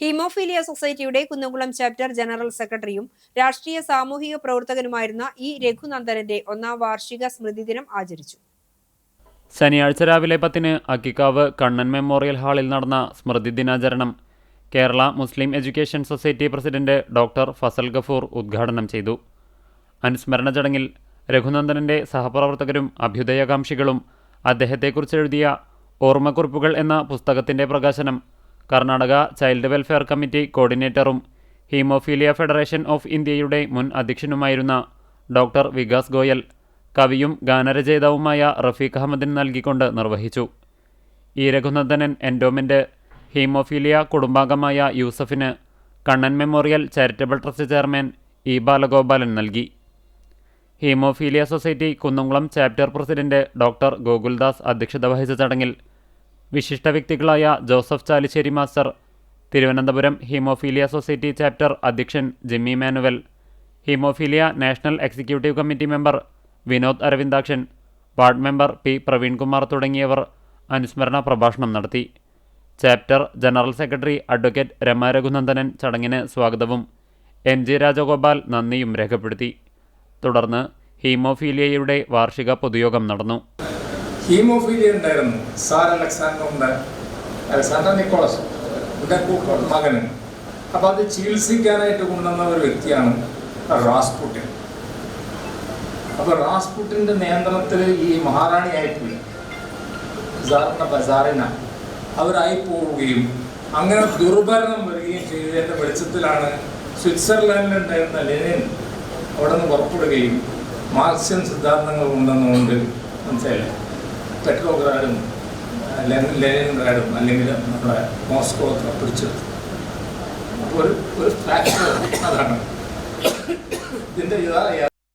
Haemophilia സൊസൈറ്റിയുടെ Kunnamkulam chapter general സെക്രട്ടറിയും രാഷ്ട്രീയ സാമൂഹിക പ്രവർത്തകനുമായിരുന്ന ഇ രഘുനന്ദനന്റെ ഒന്നാം വാർഷിക സ്മൃതിദിനം ആചരിച്ചു. ശനിയാഴ്ച രാവിലെ പത്തിന് അക്കിക്കാവ് കണ്ണൻ മെമ്മോറിയൽ ഹാളിൽ നടന്ന സ്മൃതി ദിനാചരണം Kerala Muslim education society president doctor Fazal Gafoor ഉദ്ഘാടനം ചെയ്തു. അനുസ്മരണ ചടങ്ങിൽ രഘുനന്ദനന്റെ സഹപ്രവർത്തകരും അഭ്യുദയകാംക്ഷികളും അദ്ദേഹത്തെക്കുറിച്ച് എഴുതിയ ഓർമ്മക്കുറിപ്പുകൾ എന്ന പുസ്തകത്തിന്റെ പ്രകാശനം കർണാടക ചൈൽഡ് വെൽഫെയർ കമ്മിറ്റി കോർഡിനേറ്ററും ഹീമോഫീലിയ ഫെഡറേഷൻ ഓഫ് ഇന്ത്യയുടെ മുൻ അധ്യക്ഷനുമായിരുന്ന ഡോക്ടർ വികാസ് ഗോയൽ കവിയും ഗാനരചയിതാവുമായ റഫീഖ് അഹമ്മദിന് നൽകിക്കൊണ്ട് നിർവഹിച്ചു. ഇ. രഘുനന്ദനൻ എൻഡോമെന്റ് ഹീമോഫീലിയ കുടുംബാംഗമായ യൂസഫിന് Kannan memorial charitable trust chairman E. Balagopalan നൽകി. Haemophilia society Kunnamkulam chapter president doctor Gokuldas അധ്യക്ഷത വഹിച്ച ചടങ്ങിൽ വിശിഷ്ട വ്യക്തികളായ Joseph Chalissery master Thiruvananthapuram haemophilia society chapter അധ്യക്ഷൻ Jimmy Manuel haemophilia national executive committee member Vinod Aravindakshan ward member P Praveenkumar തുടങ്ങിയവർ അനുസ്മരണ പ്രഭാഷണം നടത്തി. Chapter general secretary advocate Rama Raghunandanan ചടങ്ങിന് സ്വാഗതവും. എൻ ജി രാജഗോപാൽ നന്ദിയും രേഖപ്പെടുത്തി. തുടർന്ന് ഹീമോഫീലിയയുടെ വാർഷിക പൊതുയോഗം നടന്നു. ഹീമോഫീലിയ ഉണ്ടായിരുന്നു. സാർ അലക്സാണ്ടറിന്റെ അലക്സാണ്ടർ നിക്കോളസ്. ഉടക്കൂട്ട മകന്. അപ്പോൾ അത് ചികിത്സിക്കാനായിട്ട് കൊണ്ടുവന്ന ഒരു വ്യക്തിയാണ് റാസ്പുട്ടിൻ. അപ്പോൾ റാസ്പുട്ടിന്റെ നിയന്ത്രണത്തിൽ ഈ മഹാറാണിയായിട്ടില്ല സാറിന്റെ ബസാറിന. അവരായി പോവുകയും അങ്ങനെ ദുർഭരണം വരികയും ചെയ്തതിന്റെ വെളിച്ചത്തിലാണ് സ്വിറ്റ്സർലാൻഡിലുണ്ടായിരുന്ന ലെനിൻ അവിടെ നിന്ന് പുറപ്പെടുകയും മാർക്സ്യൻ സിദ്ധാന്തങ്ങൾ ഉണ്ടെന്നുകൊണ്ട് പെട്രോഗ്രാഡും ലെനിൻഗ്രാഡും അല്ലെങ്കിൽ നമ്മുടെ മോസ്കോ ഒക്കെ പിടിച്ചെടുത്തു അപ്പോൾ ഒരു ഒരു ഫാക്ടർ അതാണ്. ഇതിന്റെ ഇതാ